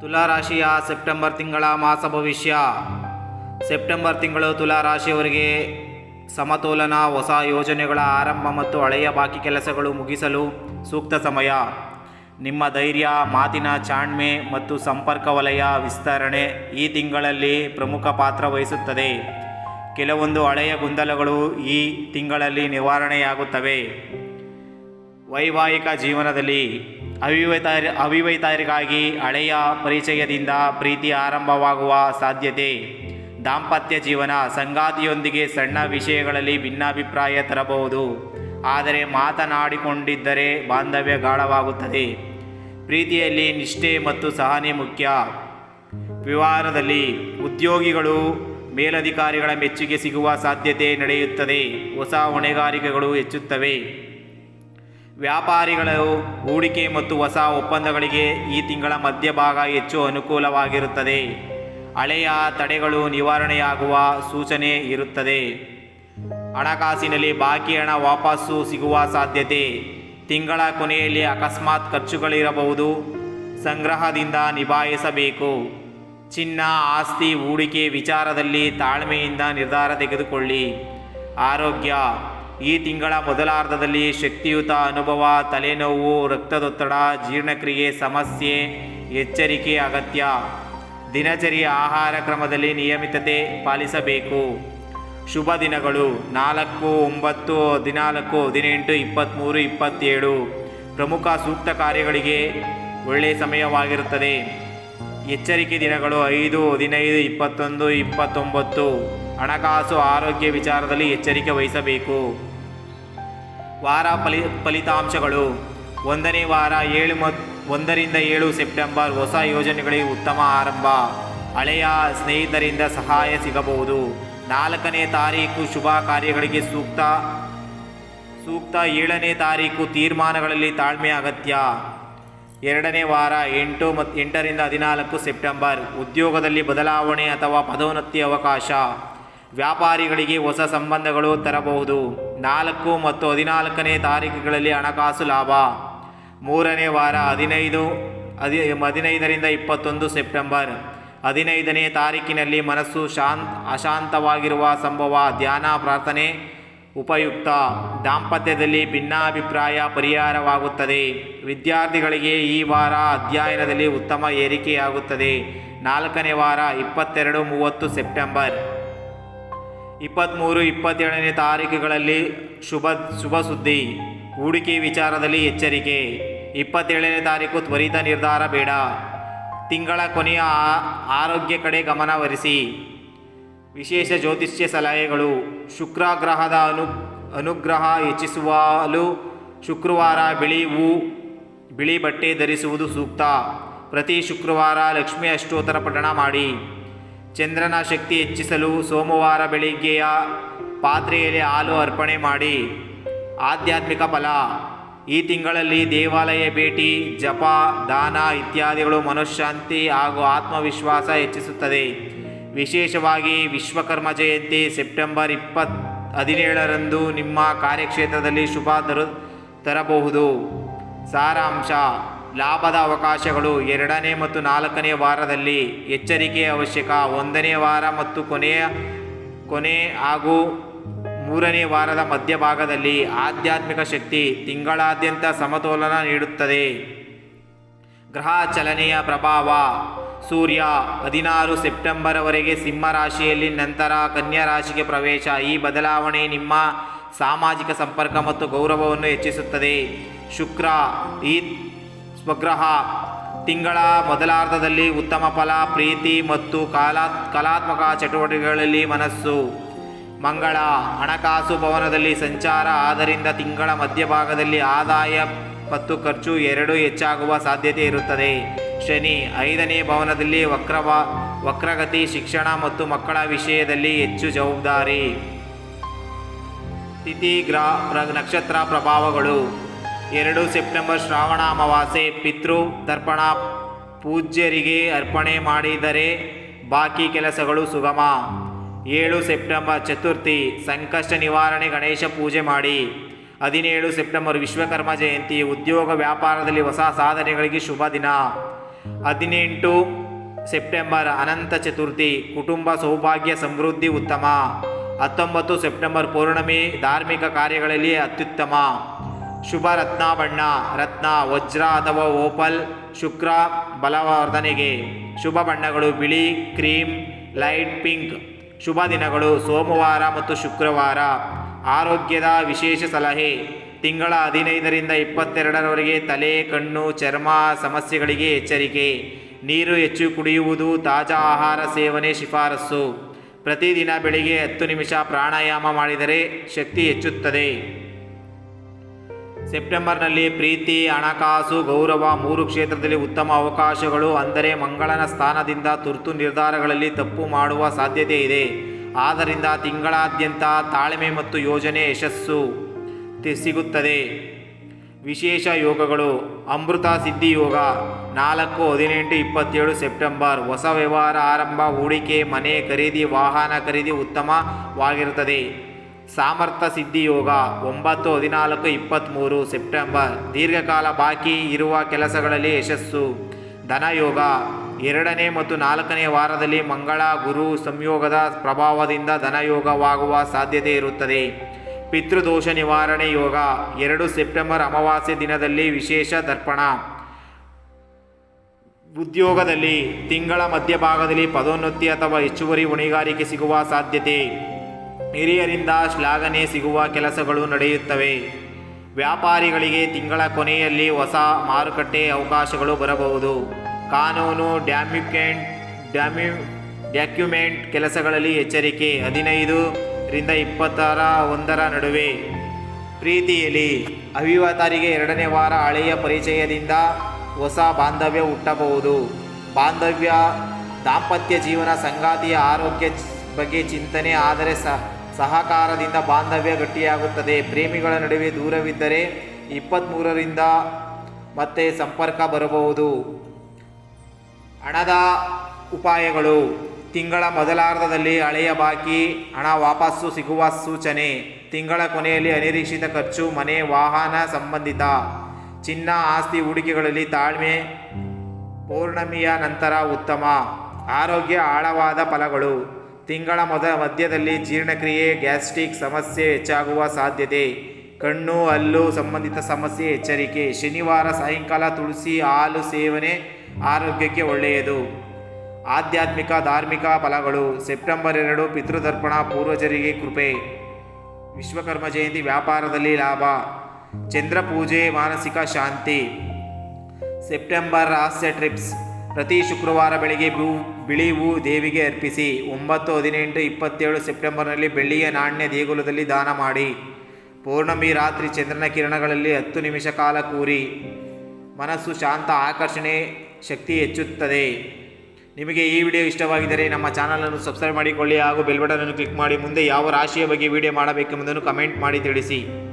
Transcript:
ತುಲಾರಾಶಿಯ September ತಿಂಗಳ ಮಾಸ ಭವಿಷ್ಯ. ಸೆಪ್ಟೆಂಬರ್ ತಿಂಗಳು ತುಲಾರಾಶಿಯವರಿಗೆ ಸಮತೋಲನ, ಹೊಸ ಯೋಜನೆಗಳ ಆರಂಭ ಮತ್ತು ಹಳೆಯ ಬಾಕಿ ಕೆಲಸಗಳು ಮುಗಿಸಲು ಸೂಕ್ತ ಸಮಯ. ನಿಮ್ಮ ಧೈರ್ಯ, ಮಾತಿನ ಚಾಣ್ಮೆ ಮತ್ತು ಸಂಪರ್ಕ ವಲಯ ವಿಸ್ತರಣೆ ಈ ತಿಂಗಳಲ್ಲಿ ಪ್ರಮುಖ ಪಾತ್ರ ವಹಿಸುತ್ತದೆ. ಕೆಲವೊಂದು ಹಳೆಯ ಗೊಂದಲಗಳು ಈ ತಿಂಗಳಲ್ಲಿ ನಿವಾರಣೆಯಾಗುತ್ತವೆ. ವೈವಾಹಿಕ ಜೀವನದಲ್ಲಿ ಅವಿವಾಹಿತ ಅವಿವಾಹಿತರಿಗಾಗಿ ಹಳೆಯ ಪರಿಚಯದಿಂದ ಪ್ರೀತಿ ಆರಂಭವಾಗುವ ಸಾಧ್ಯತೆ. ದಾಂಪತ್ಯ ಜೀವನ ಸಂಗಾತಿಯೊಂದಿಗೆ ಸಣ್ಣ ವಿಷಯಗಳಲ್ಲಿ ಭಿನ್ನಾಭಿಪ್ರಾಯ ತರಬಹುದು. ಆದರೆ ಮಾತನಾಡಿಕೊಂಡಿದ್ದರೆ ಬಾಂಧವ್ಯ ಗಾಢವಾಗುತ್ತದೆ. ಪ್ರೀತಿಯಲ್ಲಿ ನಿಷ್ಠೆ ಮತ್ತು ಸಹನೆ ಮುಖ್ಯ. ವಿವಾರದಲ್ಲಿ ಉದ್ಯೋಗಿಗಳು, ಮೇಲಧಿಕಾರಿಗಳ ಮೆಚ್ಚುಗೆ ಸಿಗುವ ಸಾಧ್ಯತೆ ನಡೆಯುತ್ತದೆ. ಹೊಸ ಹೊಣೆಗಾರಿಕೆಗಳು ಹೆಚ್ಚುತ್ತವೆ. ವ್ಯಾಪಾರಿಗಳು ಹೂಡಿಕೆ ಮತ್ತು ಹೊಸ ಒಪ್ಪಂದಗಳಿಗೆ ಈ ತಿಂಗಳ ಮಧ್ಯಭಾಗ ಹೆಚ್ಚು ಅನುಕೂಲವಾಗಿರುತ್ತದೆ. ಹಳೆಯ ತಡೆಗಳು ನಿವಾರಣೆಯಾಗುವ ಸೂಚನೆ ಇರುತ್ತದೆ. ಹಣಕಾಸಿನಲ್ಲಿ ಬಾಕಿ ಹಣ ವಾಪಸ್ಸು ಸಿಗುವ ಸಾಧ್ಯತೆ. ತಿಂಗಳ ಕೊನೆಯಲ್ಲಿ ಅಕಸ್ಮಾತ್ ಖರ್ಚುಗಳಿರಬಹುದು. ಸಂಗ್ರಹದಿಂದ ನಿಭಾಯಿಸಬೇಕು. ಚಿನ್ನ, ಆಸ್ತಿ, ಹೂಡಿಕೆ ವಿಚಾರದಲ್ಲಿ ತಾಳ್ಮೆಯಿಂದ ನಿರ್ಧಾರ ತೆಗೆದುಕೊಳ್ಳಿ. ಆರೋಗ್ಯ ಈ ತಿಂಗಳ ಮೊದಲಾರ್ಧದಲ್ಲಿ ಶಕ್ತಿಯುತ ಅನುಭವ, ತಲೆನೋವು, ರಕ್ತದೊತ್ತಡ, ಜೀರ್ಣಕ್ರಿಯೆ, ಸಮಸ್ಯೆ, ಎಚ್ಚರಿಕೆ, ಅಗತ್ಯ. ದಿನಚರಿಯ ಆಹಾರ ಕ್ರಮದಲ್ಲಿ ನಿಯಮಿತತೆ ಪಾಲಿಸಬೇಕು. ಶುಭ ದಿನಗಳು. ನಾಲ್ಕು, ಒಂಬತ್ತು, ಹದಿನಾಲ್ಕು, ಹದಿನೆಂಟು ಇಪ್ಪತ್ತ್ಮೂರು ಇಪ್ಪತ್ತೇಳು. ಪ್ರಮುಖ ಸೂಕ್ತ ಕಾರ್ಯಗಳಿಗೆ ಒಳ್ಳೆಯ ಸಮಯವಾಗಿರುತ್ತದೆ. ಎಚ್ಚರಿಕೆ ದಿನಗಳು ಐದು, ಹದಿನೈದು, ಇಪ್ಪತ್ತೊಂದು, ಇಪ್ಪತ್ತೊಂಬತ್ತು. ಹಣಕಾಸು, ಆರೋಗ್ಯ ವಿಚಾರದಲ್ಲಿ ಎಚ್ಚರಿಕೆ ವಹಿಸಬೇಕು. ವಾರ ಫಲಿ, ಫಲಿತಾಂಶಗಳು. ಒಂದನೇ ವಾರ ಏಳು ಮತ್ ಒಂದರಿಂದ ಏಳು ಸೆಪ್ಟೆಂಬರ್ ಹೊಸ ಯೋಜನೆಗಳಿಗೆ ಉತ್ತಮ ಆರಂಭ. ಹಳೆಯ ಸ್ನೇಹಿತರಿಂದ ಸಹಾಯ ಸಿಗಬಹುದು. ನಾಲ್ಕನೇ ತಾರೀಕು ಶುಭ ಕಾರ್ಯಗಳಿಗೆ ಸೂಕ್ತ ಸೂಕ್ತ ಏಳನೇ ತಾರೀಕು ತೀರ್ಮಾನಗಳಲ್ಲಿ ತಾಳ್ಮೆ ಅಗತ್ಯ. ಎರಡನೇ ವಾರ ಎಂಟು ಮತ್ತು ಎಂಟರಿಂದ ಹದಿನಾಲ್ಕು ಸೆಪ್ಟೆಂಬರ್. ಉದ್ಯೋಗದಲ್ಲಿ ಬದಲಾವಣೆ ಅಥವಾ ಪದೋನ್ನತಿ ಅವಕಾಶ. ವ್ಯಾಪಾರಿಗಳಿಗೆ ಹೊಸ ಸಂಬಂಧಗಳು ತರಬಹುದು. ನಾಲ್ಕು ಮತ್ತು ಹದಿನಾಲ್ಕನೇ ತಾರೀಕುಗಳಲ್ಲಿ ಹಣಕಾಸು ಲಾಭ. ಮೂರನೇ ವಾರ ಹದಿನೈದು, ಹದಿ, ಹದಿನೈದರಿಂದ ಇಪ್ಪತ್ತೊಂದು ಸೆಪ್ಟೆಂಬರ್. ಹದಿನೈದನೇ ತಾರೀಕಿನಲ್ಲಿ ಮನಸ್ಸು ಶಾಂತ್, ಅಶಾಂತವಾಗಿರುವ ಸಂಭವ, ಧ್ಯಾನ, ಪ್ರಾರ್ಥನೆ, ಉಪಯುಕ್ತ. ದಾಂಪತ್ಯದಲ್ಲಿ ಭಿನ್ನಾಭಿಪ್ರಾಯ ಪರಿಹಾರವಾಗುತ್ತದೆ. ವಿದ್ಯಾರ್ಥಿಗಳಿಗೆ ಈ ವಾರ ಅಧ್ಯಯನದಲ್ಲಿ ಉತ್ತಮ ಏರಿಕೆಯಾಗುತ್ತದೆ. ನಾಲ್ಕನೇ ವಾರ ಇಪ್ಪತ್ತೆರಡು ಮೂವತ್ತು ಸೆಪ್ಟೆಂಬರ್. ಇಪ್ಪತ್ತ್ಮೂರು ಇಪ್ಪತ್ತೇಳನೇ ತಾರೀಕುಗಳಲ್ಲಿ ಶುಭ ಶುಭ ಸುದ್ದಿ. ಹೂಡಿಕೆ ವಿಚಾರದಲ್ಲಿ ಎಚ್ಚರಿಕೆ. ಇಪ್ಪತ್ತೇಳನೇ ತಾರೀಕು ತ್ವರಿತ ನಿರ್ಧಾರ ಬೇಡ. ತಿಂಗಳ ಕೊನೆಯ ಆರೋಗ್ಯ ಕಡೆ ಗಮನವರಿಸಿ ವಿಶೇಷ ಜ್ಯೋತಿಷ್ಯ ಸಲಹೆಗಳು. ಶುಕ್ರ ಗ್ರಹದ ಅನು, ಅನುಗ್ರಹ ಹೆಚ್ಚಿಸುವಲು ಶುಕ್ರವಾರ ಬಿಳಿ ಹೂ, ಬಿಳಿ ಬಟ್ಟೆ ಧರಿಸುವುದು ಸೂಕ್ತ. ಪ್ರತಿ ಶುಕ್ರವಾರ ಲಕ್ಷ್ಮೀ ಅಷ್ಟೋತ್ತರ ಪಠಣ ಮಾಡಿ. ಚಂದ್ರನ ಶಕ್ತಿ ಹೆಚ್ಚಿಸಲು ಸೋಮವಾರ ಬೆಳಿಗ್ಗೆಯ ಪಾತ್ರೆಯಲ್ಲಿ ಹಾಲು ಅರ್ಪಣೆ ಮಾಡಿ. ಆಧ್ಯಾತ್ಮಿಕ ಫಲ. ಈ ತಿಂಗಳಲ್ಲಿ ದೇವಾಲಯ ಭೇಟಿ, ಜಪ, ದಾನ ಇತ್ಯಾದಿಗಳು ಮನಃಶಾಂತಿ ಹಾಗೂ ಆತ್ಮವಿಶ್ವಾಸ ಹೆಚ್ಚಿಸುತ್ತದೆ. ವಿಶೇಷವಾಗಿ ವಿಶ್ವಕರ್ಮ ಜಯಂತಿ ಸೆಪ್ಟೆಂಬರ್ ಇಪ್ಪತ್ ಹದಿನೇಳರಂದು ನಿಮ್ಮ ಕಾರ್ಯಕ್ಷೇತ್ರದಲ್ಲಿ ಶುಭ ತರು, ತರಬಹುದು. ಸಾರಾಂಶ. ಲಾಭದ ಅವಕಾಶಗಳು ಎರಡನೇ ಮತ್ತು ನಾಲ್ಕನೇ ವಾರದಲ್ಲಿ ಎಚ್ಚರಿಕೆ ಅವಶ್ಯಕ. ಒಂದನೇ ವಾರ ಮತ್ತು ಕೊನೆಯ, ಕೊನೆ ಹಾಗೂ ಮೂರನೇ ವಾರದ ಮಧ್ಯಭಾಗದಲ್ಲಿ ಆಧ್ಯಾತ್ಮಿಕ ಶಕ್ತಿ ತಿಂಗಳಾದ್ಯಂತ ಸಮತೋಲನ ನೀಡುತ್ತದೆ. ಗ್ರಹ ಚಲನೆಯ ಪ್ರಭಾವ. ಸೂರ್ಯ ಹದಿನಾರು ಸೆಪ್ಟೆಂಬರ್ವರೆಗೆ ಸಿಂಹ ರಾಶಿಯಲ್ಲಿ, ನಂತರ ಕನ್ಯಾ ರಾಶಿಗೆ ಪ್ರವೇಶ. ಈ ಬದಲಾವಣೆ ನಿಮ್ಮ ಸಾಮಾಜಿಕ ಸಂಪರ್ಕ ಮತ್ತು ಗೌರವವನ್ನು ಹೆಚ್ಚಿಸುತ್ತದೆ. ಶುಕ್ರ ಈ ಸ್ವಗ್ರಹ. ತಿಂಗಳ ಮೊದಲಾರ್ಧದಲ್ಲಿ ಉತ್ತಮ ಫಲ, ಪ್ರೀತಿ ಮತ್ತು ಕಾಲಾ, ಕಲಾತ್ಮಕ ಚಟುವಟಿಕೆಗಳಲ್ಲಿ ಮನಸ್ಸು. ಮಂಗಳ, ಹಣಕಾಸು ಭವನದಲ್ಲಿ ಸಂಚಾರ, ಆದ್ದರಿಂದ ತಿಂಗಳ ಮಧ್ಯಭಾಗದಲ್ಲಿ ಆದಾಯ ಮತ್ತು ಖರ್ಚು ಎರಡೂ ಹೆಚ್ಚಾಗುವ ಸಾಧ್ಯತೆ ಇರುತ್ತದೆ. ಶನಿ, ಐದನೇ ಭವನದಲ್ಲಿ ವಕ್ರವ, ವಕ್ರಗತಿ, ಶಿಕ್ಷಣ ಮತ್ತು ಮಕ್ಕಳ ವಿಷಯದಲ್ಲಿ ಹೆಚ್ಚು ಜವಾಬ್ದಾರಿ. ತಿಥಿ, ಗ್ರಹ, ನಕ್ಷತ್ರ ಪ್ರಭಾವಗಳು. ಎರಡು ಸೆಪ್ಟೆಂಬರ್ ಶ್ರಾವಣ ಅಮಾವಾಸ್ಯೆ, ಪಿತೃ ತರ್ಪಣ ಪೂಜ್ಯರಿಗೆ ಅರ್ಪಣೆ ಮಾಡಿದರೆ ಬಾಕಿ ಕೆಲಸಗಳು ಸುಗಮ. ಏಳು ಸೆಪ್ಟೆಂಬರ್ ಚತುರ್ಥಿ, ಸಂಕಷ್ಟ ನಿವಾರಣೆ, ಗಣೇಶ ಪೂಜೆ ಮಾಡಿ. ಹದಿನೇಳು ಸೆಪ್ಟೆಂಬರ್ ವಿಶ್ವಕರ್ಮ ಜಯಂತಿ, ಉದ್ಯೋಗ ವ್ಯಾಪಾರದಲ್ಲಿ ಹೊಸ ಸಾಧನೆಗಳಿಗೆ ಶುಭ ದಿನ. ಹದಿನೆಂಟು ಸೆಪ್ಟೆಂಬರ್ ಅನಂತ ಚತುರ್ಥಿ, ಕುಟುಂಬ ಸೌಭಾಗ್ಯ ಸಮೃದ್ಧಿ ಉತ್ತಮ. ಹತ್ತೊಂಬತ್ತು ಸೆಪ್ಟೆಂಬರ್ ಪೌರ್ಣಮಿ, ಧಾರ್ಮಿಕ ಕಾರ್ಯಗಳಲ್ಲಿ ಅತ್ಯುತ್ತಮ. ಶುಭ ರತ್ನ ಬಣ್ಣ ರತ್ನ ವಜ್ರ ಅಥವಾ ಓಪಲ್, ಶುಕ್ರ, ಬಲವರ್ಧನೆಗೆ. ಶುಭ ಬಣ್ಣಗಳು ಬಿಳಿ, ಕ್ರೀಮ್, ಲೈಟ್ ಪಿಂಕ್. ಶುಭ ದಿನಗಳು ಸೋಮವಾರ ಮತ್ತು ಶುಕ್ರವಾರ. ಆರೋಗ್ಯದ ವಿಶೇಷ ಸಲಹೆ. ತಿಂಗಳ ಹದಿನೈದರಿಂದ ಇಪ್ಪತ್ತೆರಡರವರೆಗೆ ತಲೆ, ಕಣ್ಣು, ಚರ್ಮ ಸಮಸ್ಯೆಗಳಿಗೆ ಎಚ್ಚರಿಕೆ. ನೀರು ಹೆಚ್ಚು ಕುಡಿಯುವುದು ತಾಜಾ ಆಹಾರ ಸೇವನೆ ಶಿಫಾರಸು ಪ್ರತಿದಿನ ಬೆಳಿಗ್ಗೆ ಹತ್ತು ನಿಮಿಷ ಪ್ರಾಣಾಯಾಮ ಮಾಡಿದರೆ ಶಕ್ತಿ ಹೆಚ್ಚುತ್ತದೆ. ಸೆಪ್ಟೆಂಬರ್ನಲ್ಲಿ ಪ್ರೀತಿ, ಹಣಕಾಸು, ಗೌರವ ಮೂರು ಕ್ಷೇತ್ರದಲ್ಲಿ ಉತ್ತಮ ಅವಕಾಶಗಳು, ಅಂದರೆ ಮಂಗಳನ ಸ್ಥಾನದಿಂದ ತುರ್ತು ನಿರ್ಧಾರಗಳಲ್ಲಿ ತಪ್ಪು ಮಾಡುವ ಸಾಧ್ಯತೆ ಇದೆ. ಆದ್ದರಿಂದ ತಿಂಗಳಾದ್ಯಂತ ತಾಳ್ಮೆ ಮತ್ತು ಯೋಜನೆ ಯಶಸ್ಸು ಸಿಗುತ್ತದೆ. ವಿಶೇಷ ಯೋಗಗಳು, ಅಮೃತ ಸಿದ್ಧಿ ಯೋಗ, ನಾಲ್ಕು, ಹದಿನೆಂಟು, ಇಪ್ಪತ್ತೇಳು ಸೆಪ್ಟೆಂಬರ್, ಹೊಸ ವ್ಯವಹಾರ ಆರಂಭ, ಹೂಡಿಕೆ, ಮನೆ ಖರೀದಿ, ವಾಹನ ಖರೀದಿ ಉತ್ತಮವಾಗಿರುತ್ತದೆ. ಸಾಮರ್ಥ್ಯ ಸಿದ್ಧಿ ಯೋಗ ಒಂಬತ್ತು ಹದಿನಾಲ್ಕು ಇಪ್ಪತ್ತ್ಮೂರು ಸೆಪ್ಟೆಂಬರ್. ದೀರ್ಘಕಾಲ ಬಾಕಿ ಇರುವ ಕೆಲಸಗಳಲ್ಲಿ ಯಶಸ್ಸು. ಧನಯೋಗ ಎರಡನೇ ಮತ್ತು ನಾಲ್ಕನೇ ವಾರದಲ್ಲಿ ಮಂಗಳ ಗುರು ಸಂಯೋಗದ ಪ್ರಭಾವದಿಂದ ಧನಯೋಗವಾಗುವ ಸಾಧ್ಯತೆ ಇರುತ್ತದೆ. ಪಿತೃದೋಷ ನಿವಾರಣೆ ಯೋಗ ಎರಡು ಸೆಪ್ಟೆಂಬರ್ ಅಮಾವಾಸ್ಯೆ ದಿನದಲ್ಲಿ ವಿಶೇಷ ದರ್ಪಣ. ಉದ್ಯೋಗದಲ್ಲಿ ತಿಂಗಳ ಮಧ್ಯಭಾಗದಲ್ಲಿ ಪದೋನ್ನತಿ ಅಥವಾ ಹೆಚ್ಚುವರಿ ಹೊಣೆಗಾರಿಕೆ ಸಿಗುವ ಸಾಧ್ಯತೆ. ಹಿರಿಯರಿಂದ ಶ್ಲಾಘನೆ ಸಿಗುವ ಕೆಲಸಗಳು ನಡೆಯುತ್ತವೆ. ವ್ಯಾಪಾರಿಗಳಿಗೆ ತಿಂಗಳ ಕೊನೆಯಲ್ಲಿ ಹೊಸ ಮಾರುಕಟ್ಟೆ ಅವಕಾಶಗಳು ಬರಬಹುದು. ಕಾನೂನು, ಡ್ಯಾಮ್ಯುಕೆಂಟ್, ಡ್ಯಾಮ್ಯು ಡಾಕ್ಯುಮೆಂಟ್ ಕೆಲಸಗಳಲ್ಲಿ ಎಚ್ಚರಿಕೆ. ಹದಿನೈದು ರಿಂದ ಇಪ್ಪತ್ತರ ಒಂದರ ನಡುವೆ. ಪ್ರೀತಿಯಲ್ಲಿ ಅವಿವಾತರಿಗೆ ಎರಡನೇ ವಾರ ಹಳೆಯ ಪರಿಚಯದಿಂದ ಹೊಸ ಬಾಂಧವ್ಯ ಹುಟ್ಟಬಹುದು. ಬಾಂಧವ್ಯ ದಾಂಪತ್ಯ ಜೀವನ ಸಂಗಾತಿಯ ಆರೋಗ್ಯ ಬಗ್ಗೆ ಚಿಂತನೆ, ಆದರೆ ಸ ಸಹಕಾರದಿಂದ ಬಾಂಧವ್ಯ ಗಟ್ಟಿಯಾಗುತ್ತದೆ. ಪ್ರೇಮಿಗಳ ನಡುವೆ ದೂರವಿದ್ದರೆ ಇಪ್ಪತ್ತ್ಮೂರರಿಂದ ಮತ್ತೆ ಸಂಪರ್ಕ ಬರಬಹುದು. ಹಣದ ಉಪಾಯಗಳು. ತಿಂಗಳ ಮೊದಲಾರ್ಧದಲ್ಲಿ ಹಳೆಯ ಬಾಕಿ, ಹಣ ವಾಪಸ್ಸು ಸಿಗುವ ಸೂಚನೆ. ತಿಂಗಳ ಕೊನೆಯಲ್ಲಿ ಅನಿರೀಕ್ಷಿತ ಖರ್ಚು, ಮನೆ, ವಾಹನ ಸಂಬಂಧಿತ. ಚಿನ್ನ, ಆಸ್ತಿ, ಹೂಡಿಕೆಗಳಲ್ಲಿ ತಾಳ್ಮೆ. ಪೌರ್ಣಮಿಯ ನಂತರ ಉತ್ತಮ. ಆರೋಗ್ಯ ಆಳವಾದ ಫಲಗಳು. ತಿಂಗಳ ಮೊದ ಮಧ್ಯದಲ್ಲಿ ಜೀರ್ಣಕ್ರಿಯೆ, ಗ್ಯಾಸ್ಟ್ರಿಕ್ ಸಮಸ್ಯೆ ಹೆಚ್ಚಾಗುವ ಸಾಧ್ಯತೆ. ಕಣ್ಣು, ಹಲ್ಲು ಸಂಬಂಧಿತ ಸಮಸ್ಯೆ ಎಚ್ಚರಿಕೆ. ಶನಿವಾರ ಸಾಯಂಕಾಲ ತುಳಸಿ ಹಾಲು ಸೇವನೆ ಆರೋಗ್ಯಕ್ಕೆ ಒಳ್ಳೆಯದು. ಆಧ್ಯಾತ್ಮಿಕ, ಧಾರ್ಮಿಕ ಫಲಗಳು. ಸೆಪ್ಟೆಂಬರ್ ಎರಡು ಪಿತೃತರ್ಪಣ ಪೂರ್ವಜರಿಗೆ ಕೃಪೆ. ವಿಶ್ವಕರ್ಮ ಜಯಂತಿ ವ್ಯಾಪಾರದಲ್ಲಿ ಲಾಭ. ಚಂದ್ರ ಪೂಜೆ, ಮಾನಸಿಕ ಶಾಂತಿ. ಸೆಪ್ಟೆಂಬರ್, ಹಾಸ್ಯ ಟ್ರಿಪ್ಸ್. ಪ್ರತಿ ಶುಕ್ರವಾರ ಬೆಳಿಗ್ಗೆ ಬೂ ಬಿಳಿ ಹೂ ದೇವಿಗೆ ಅರ್ಪಿಸಿ, ಒಂಬತ್ತು ಹದಿನೆಂಟು ಇಪ್ಪತ್ತೇಳು ಸೆಪ್ಟೆಂಬರ್ನಲ್ಲಿ ಬೆಳ್ಳಿಯ ನಾಣ್ಯ ದೇಗುಲದಲ್ಲಿ ದಾನ ಮಾಡಿ. ಪೌರ್ಣಮಿ ರಾತ್ರಿ ಚಂದ್ರನ ಕಿರಣಗಳಲ್ಲಿ ಹತ್ತು ನಿಮಿಷ ಕಾಲ ಕೂರಿ. ಮನಸ್ಸು ಶಾಂತ, ಆಕರ್ಷಣೆ, ಶಕ್ತಿ ಹೆಚ್ಚುತ್ತದೆ. ನಿಮಗೆ ಈ ವಿಡಿಯೋ ಇಷ್ಟವಾಗಿದ್ದರೆ ನಮ್ಮ ಚಾನಲನ್ನು ಸಬ್ಸ್ಕ್ರೈಬ್ ಮಾಡಿಕೊಳ್ಳಿ ಹಾಗೂ ಬೆಲ್ ಬಟನನ್ನು ಕ್ಲಿಕ್ ಮಾಡಿ. ಮುಂದೆ ಯಾವ ರಾಶಿಯ ಬಗ್ಗೆ ವಿಡಿಯೋ ಮಾಡಬೇಕೆಂಬುದನ್ನು ಕಮೆಂಟ್ ಮಾಡಿ ತಿಳಿಸಿ.